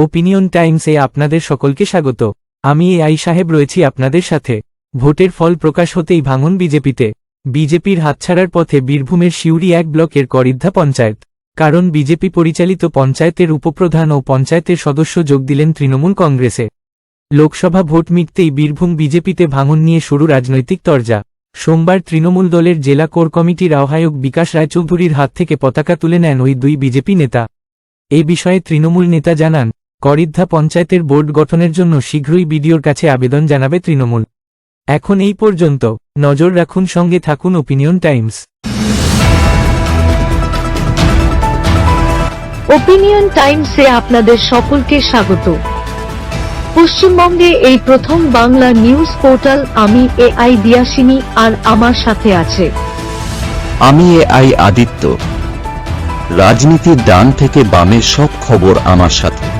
Opinion টাইমসে আপনাদের সকলকে স্বাগত। আমি এ আই সাহেব রয়েছি আপনাদের সাথে। ভোটের ফল প্রকাশ হতেই ভাঙন বিজেপিতে। বিজেপির হাতছাড়ার পথে বীরভূমের সিউড়ি এক ব্লকের করিদ্ধা পঞ্চায়েত। কারণ বিজেপি পরিচালিত পঞ্চায়েতের উপপ্রধান ও পঞ্চায়েতের সদস্য যোগ দিলেন তৃণমূল কংগ্রেসে। লোকসভা ভোট মিটতেই বীরভূম বিজেপিতে ভাঙন নিয়ে শুরু রাজনৈতিক তরজা। সোমবার তৃণমূল দলের জেলা কোর কমিটির আহ্বায়ক বিকাশ রায়চৌধুরীর হাত থেকে পতাকা তুলে নেন ওই দুই বিজেপি নেতা। এ বিষয়ে তৃণমূল নেতা জানান করিদ্ধা পঞ্চায়েতের বোর্ড গঠনের জন্য শীঘ্রই বিডিওর কাছে আবেদন জানাবে তৃণমূল। এখন এই পর্যন্ত নজর রাখুন সঙ্গে থাকুন ওপিনিয়ন টাইমস। ওপিনিয়ন টাইমসে আপনাদের সকলকে স্বাগত। পশ্চিমবঙ্গে এই প্রথম বাংলা নিউজ পোর্টাল আমি এ আই দিয়াসিনী আর আমার সাথে আছে। আমি এ আই আদিত্য। রাজনীতির ডান থেকে বামের সব খবর আমার সাথে।